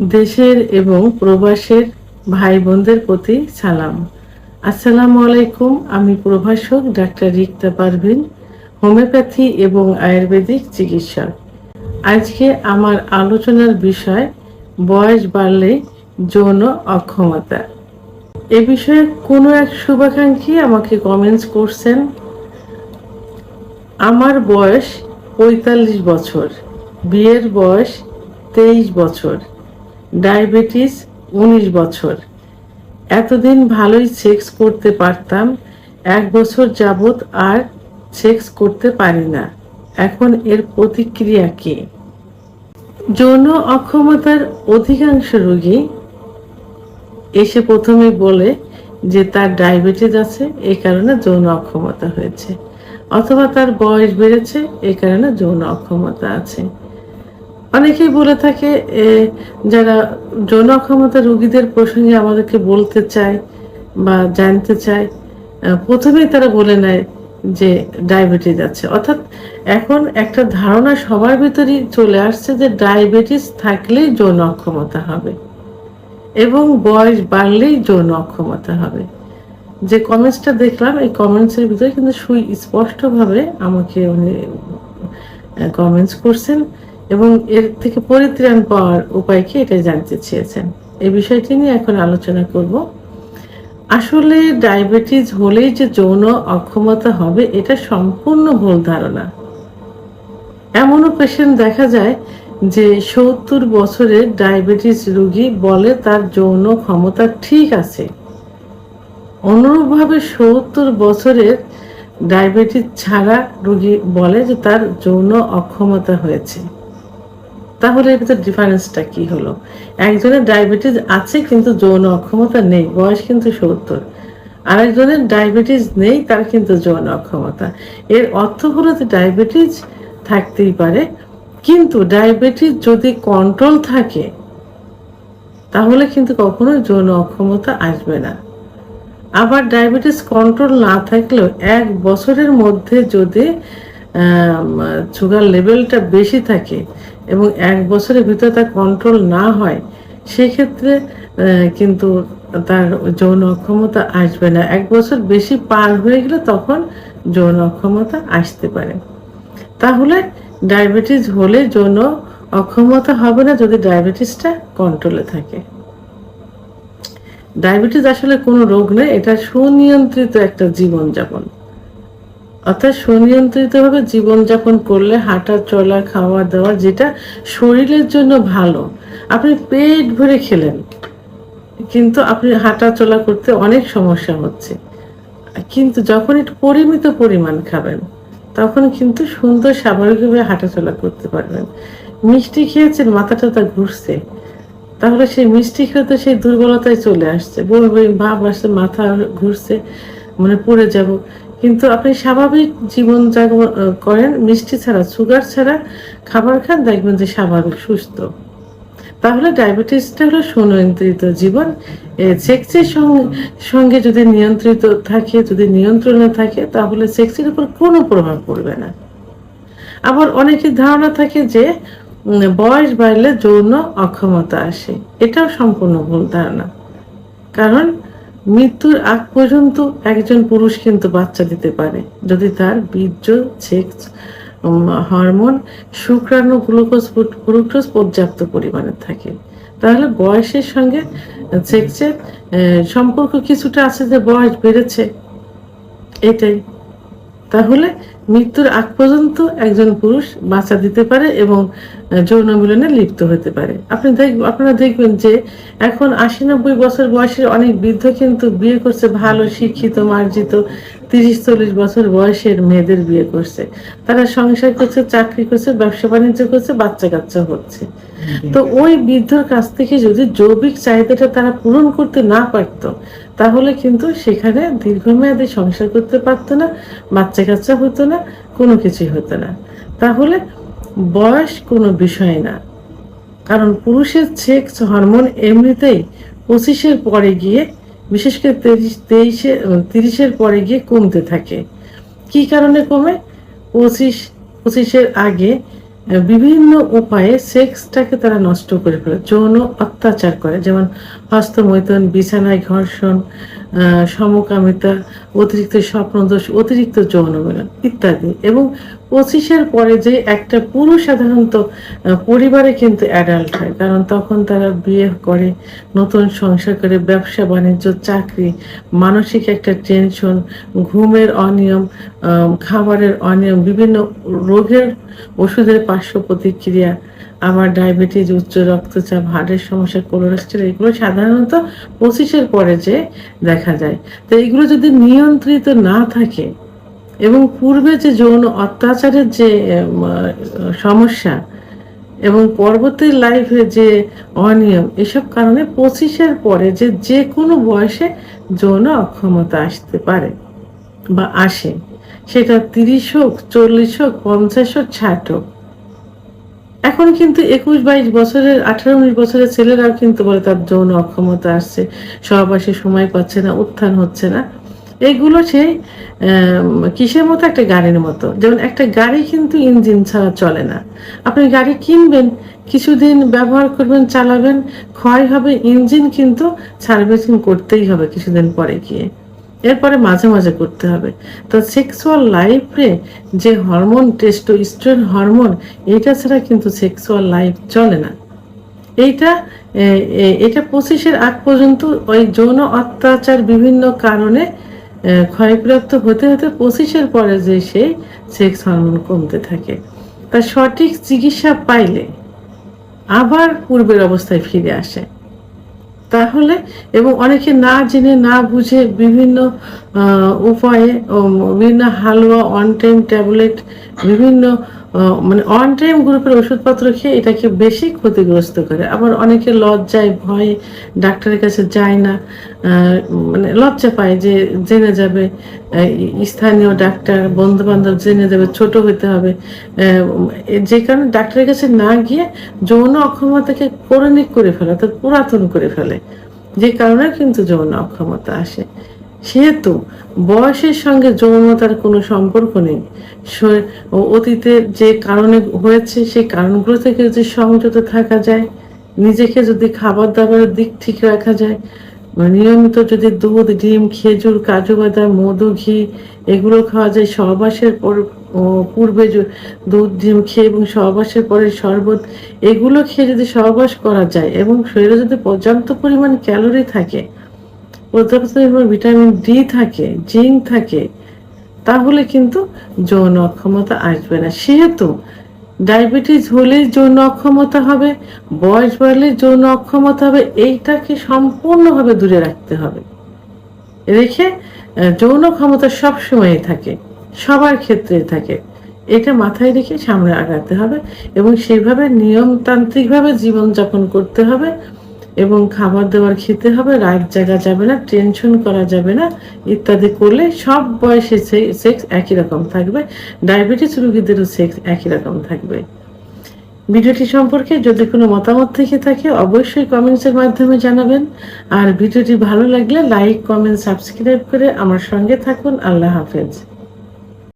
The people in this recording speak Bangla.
দেশের এবং প্রবাসের ভাই বোনদের প্রতি সালাম। আসসালামু আলাইকুম, আমি প্রভাষক ডাক্তার রিক্তা পারভিন, হোমিওপ্যাথি এবং আয়ুর্বেদিক চিকিৎসক। আজকে আমার আলোচনার বিষয়, বয়স বাড়লে যৌন অক্ষমতা। এ বিষয়ে কোনো এক শুভাকাঙ্ক্ষী আমাকে কমেন্টস করছেন, আমার বয়স পঁয়তাল্লিশ বছর, বিয়ের বয়স তেইশ বছর। ডায়াবেটিস উনিশ বছর। এতদিন ভালোই সেক্স করতে পারতাম, এক বছর যাবত আর সেক্স করতে পারি না। এখন এর প্রতিক্রিয়া কি? যৌন অক্ষমতার অধিকাংশ রোগী এসে প্রথমে বলে যে তার ডায়াবেটিস আছে এই কারণে যৌন অক্ষমতা হয়েছে, অথবা তার বয়স বেড়েছে এই কারণে যৌন অক্ষমতা আছে। অনেকেই বলে থাকে যারা যৌন অক্ষমতা রোগীদের প্রসঙ্গে আমাদেরকে বলতে চায় বা জানতে চায় প্রথমেই তারা বলে নেয় যে ডায়াবেটিস আছে। অর্থাৎ এখন একটা ধারণা সবার ভিতরেই চলে আসছে যে ডায়াবেটিস থাকলেই যৌন অক্ষমতা হবে এবং বয়স বাড়লেই যৌন অক্ষমতা হবে। যে কমেন্টসটা দেখলাম, এই কমেন্টসের ভিতরে কিন্তু সুই স্পষ্টভাবে আমাকে উনি কমেন্টস করছেন। এবং এর থেকে পরিত্রাণ পাওয়ার উপায় কি এটা জানতে চেয়েছেন। এই বিষয়টি নিয়ে এখন আলোচনা করব। আসলে ডায়াবেটিস হলেই যে যৌন অক্ষমতা হবে, এটা সম্পূর্ণ ভুল ধারণা। এমনও পেশেন্ট দেখা যায় যে সত্তর বছরের ডায়াবেটিস রোগী বলে তার যৌন ক্ষমতা ঠিক আছে। অনুরূপভাবে সত্তর বছরের ডায়াবেটিস ছাড়া রোগী বলে যে তার যৌন অক্ষমতা হয়েছে। তাহলে এর ভিতরে ডিফারেন্সটা কি হলো? একজনের ডায়াবেটিস আছে কিন্তু যৌন অক্ষমতা নেই, বয়স কিন্তু সত্তর। আরেকজনের ডায়াবেটিস নেই, তার কিন্তু যৌন অক্ষমতা। এর অর্থ হলো যে ডায়াবেটিস থাকতেই পারে, কিন্তু ডায়াবেটিস যদি কন্ট্রোল থাকে, তাহলে কিন্তু কখনো যৌন অক্ষমতা আসবে না। আবার ডায়াবেটিস কন্ট্রোল না থাকলেও এক বছরের মধ্যে যদি সুগার লেভেলটা বেশি থাকে এবং এক বছরের ভিতরে তার কন্ট্রোল না হয়, সেক্ষেত্রে কিন্তু তার যৌন অক্ষমতা আসবে না। এক বছর বেশি পার হয়ে গেলে তখন যৌন অক্ষমতা আসতে পারে। তাহলে ডায়াবেটিস হলে যৌন অক্ষমতা হবে না যদি ডায়াবেটিসটা কন্ট্রোলে থাকে। ডায়াবেটিস আসলে কোনো রোগ নেই এটা সুনিয়ন্ত্রিত একটা জীবনযাপন। অর্থাৎ সুনিয়ন্ত্রিতভাবে জীবনযাপন করলে হাঁটা, চলা, খাওয়া দাওয়া যেটা শরীরের জন্য ভালো। আপনি পেট ভরে খেলেন, কিন্তু আপনি হাঁটা, চলা করতে অনেক সমস্যা হচ্ছে। কিন্তু যখন একটু পরিমিত পরিমাণ খাবেন, তখন কিন্তু সুন্দর স্বাভাবিকভাবে হাঁটাচলা করতে পারবেন। মিষ্টি খেয়েছেন মাথা টাথা ঘুরছে, তাহলে সেই মিষ্টি খেয়ে তো সেই দুর্বলতায় চলে আসছে। বলবে ভাব আসছে মাথা ঘুরছে মানে পড়ে যাব। কিন্তু আপনি স্বাভাবিক জীবন যাপন করেন, মিষ্টি ছাড়া, সুগার ছাড়া খাবার খান, দেখবেন যে স্বাভাবিক, সুস্থ। তাহলে ডায়াবেটিসটা হলো সুনিয়ন্ত্রিত জীবন। সেক্সের সঙ্গে যদি নিয়ন্ত্রিত থাকে, যদি নিয়ন্ত্রণে থাকে, তাহলে সেক্সের উপর কোনো প্রভাব পড়বে না। আবার অনেকের ধারণা থাকে যে বয়স বাড়লে যৌন অক্ষমতা আসে। এটাও সম্পূর্ণ ভুল ধারণা। কারণ মৃত্যুর আগ পর্যন্ত একজন পুরুষ কিন্তু বাচ্চা দিতে পারে। যদি তার বীর্য সেক্স হরমোন শুক্রাণু গ্লুকোজ গ্লুকোজ পর্যাপ্ত পরিমাণে থাকে, তাহলে বয়সের সঙ্গে সেক্সের সম্পর্ক কিছুটা আছে যে বয়স বেড়েছে। এটাই। তাহলে মৃত্যুর আগ পর্যন্ত একজন পুরুষ বাচ্চা দিতে পারে এবং যৌন মিলনে লিপ্ত হতে পারে। আপনি দেখ আপনারা দেখবেন যে এখন আশি নব্বই বছর বয়সের অনেক বৃদ্ধ কিন্তু বিয়ে করছে ভালো শিক্ষিত মার্জিত তিরিশ চল্লিশ বছর বয়সের মেয়েদের বিয়ে করছে। তারা সংসার করছে চাকরি করছে ব্যবসা বাণিজ্য করছে বাচ্চা কাচ্চা হচ্ছে। তো ওই বৃদ্ধর কাছ থেকে যদি জৈবিক চাহিদাটা তারা পূরণ করতে না পারতো তাহলে কিন্তু সেখানে দীর্ঘমেয়াদী সংসার করতে পারতো না, বাচ্চা কাচ্চা হতো না, কোনো কিছুই হতো না। তাহলে বয়স কোনো বিষয় না। কারণ পুরুষের সেক্স হরমোন এমনিতেই পঁচিশের পরে গিয়ে, বিশেষ করে তেইশ, তেইশে তিরিশের পরে গিয়ে কমতে থাকে। কি কারণে কমে? পঁচিশ, পঁচিশের আগে বিভিন্ন উপায়ে সেক্সটাকে তারা নষ্ট করে ফেলে যৌন অত্যাচার করে। যেমন হস্তমৈথন বিছানায় ঘর্ষণ সমকামিতা, অতিরিক্ত স্বপ্নদোষ, অতিরিক্ত যৌন মিলন ইত্যাদি। এবং পঁচিশের পরে যে একটা পুরুষ সাধারণত পরিবারে কিন্তু অ্যাডাল্ট হয়। কারণ তখন তারা বিয়ে করে, নতুন সংসার করে, ব্যবসা, বাণিজ্য, চাকরি, মানসিক একটা টেনশন ঘুমের অনিয়ম খাবারের অনিয়ম, বিভিন্ন রোগের ওষুধের পার্শ্ব প্রতিক্রিয়া আবার ডায়াবেটিস, উচ্চ রক্তচাপ হার্টের সমস্যা কোলেস্টেরল এগুলো সাধারণত পঁচিশের পরে যে দেখা যায়। তো এগুলো যদি নিয়ন্ত্রিত না থাকে এবং পূর্বে যে যৌন অত্যাচারের যে সমস্যা এবং পরবর্তী লাইফে যে অনিয়ম, এসব কারণে পঁচিশের পরে যে যে কোনো বয়সে যৌন অক্ষমতা আসতে পারে বা আসে। সেটা তিরিশ হোক, চল্লিশ হোক, পঞ্চাশ হোক, ষাট হোক। এখন কিন্তু একুশ বাইশ বছরের, আঠারো উনিশ বছরের ছেলেরাও কিন্তু বলে তার যৌন অক্ষমতা আসছে। সহবাসে সময় পাচ্ছে না, উত্থান হচ্ছে না। এগুলো সেই কিসের মতো? একটা গাড়ির মতো। যেমন একটা গাড়ি কিন্তু ইঞ্জিন ছাড়া চলে না। আপনি গাড়ি কিনবেন, কিছুদিন ব্যবহার করবেন, চালাবেন, ক্ষয় হবে, ইঞ্জিন কিন্তু সার্ভিসিং করতেই হবে কিছুদিন পরে গিয়ে। এরপরে মাঝে মাঝে করতে হবে। তো সেক্সুয়াল লাইফে যে হরমোন টেস্ট টেস্টোস্টেরন হরমোন এটা ছাড়া কিন্তু সেক্সুয়াল লাইফ চলে না। এইটা এটা পঁচিশের আগ পর্যন্ত ওই যৌন অত্যাচার বিভিন্ন কারণে ক্ষয়প্রাপ্ত হতে হতে পঁচিশের পরে যে সেই সেক্স হরমোন কমতে থাকে। তা সঠিক চিকিৎসা পাইলে আবার পূর্বের অবস্থায় ফিরে আসে। তাহলে এবং অনেকে না জেনে না বুঝে বিভিন্ন উপায়ে বিভিন্ন হালুয়া অন টাইম ট্যাবলেট বিভিন্ন মানে অন টাইম গ্রুপের ওষুধপত্র খেয়ে এটাকে বেশি ক্ষতিগ্রস্ত করে। আবার অনেকে লজ্জায় ভয়ে ডাক্তারের কাছে যায় না মানে লজ্জা পায় যে জেনে যাবে স্থানীয় ডাক্তার বন্ধু বান্ধব জেনে যাবে, ছোট হতে হবে। যে কারণে ডাক্তারের কাছে না গিয়ে যৌন অক্ষমতাকে করণিক করে ফেলে, অর্থাৎ পুরাতন করে ফেলে। যে কারণে কিন্তু যৌন অক্ষমতা আসে। সেহেতু বয়সের সঙ্গে যৌনতার কোনো সম্পর্ক নেই। শ- ও- অতীতে যে কারণে হয়েছে, সেই কারণগুলো থেকে যদি সংযত থাকা যায়, নিজেকে যদি খাবার দাবারের দিক ঠিক রাখা যায় নিয়মিত যদি দুধ, ডিম, খেজুর, কাজু বাদাম, মধু, ঘি এগুলো খাওয়া যায় সহবাসের পর পূর্বে দুধ, ডিম খেয়ে এবং সহবাসের পরে শরবত, এগুলো খেয়ে যদি সহবাস করা যায় এবং শরীরে যদি পর্যাপ্ত পরিমাণ ক্যালোরি থাকে পর্যাপ্ত পরিমাণ ভিটামিন ডি থাকে, জিঙ্ক থাকে, তাহলে কিন্তু যৌন অক্ষমতা আসবে না। সেহেতু ডায়াবেটিস হলে যৌন অক্ষমতা হবে, বয়স বাড়লে যৌন অক্ষমতা হবে, এইটাকে সম্পূর্ণভাবে দূরে রাখতে হবে। রেখে যৌন ক্ষমতা সবসময় থাকে, সবার ক্ষেত্রে থাকে। এটা মাথায় রেখে সামনে আগাতে হবে এবং সেইভাবে নিয়মতান্ত্রিকভাবে জীবনযাপন করতে হবে। এবং খাবার দাবার খেতে হবে, রাত জাগা যাবে না টেনশন করা যাবে না, ইত্যাদি করলে সব বয়সে সেক্স একই রকম থাকবে ডায়াবেটিস রোগীদেরও সেক্স একই রকম থাকবে। ভিডিওটি সম্পর্কে যদি কোনো মতামত থেকে থাকে, অবশ্যই কমেন্টসের মাধ্যমে জানাবেন। আর ভিডিওটি ভালো লাগলে লাইক কমেন্ট সাবস্ক্রাইব করে আমার সঙ্গে থাকুন। আল্লাহ হাফেজ।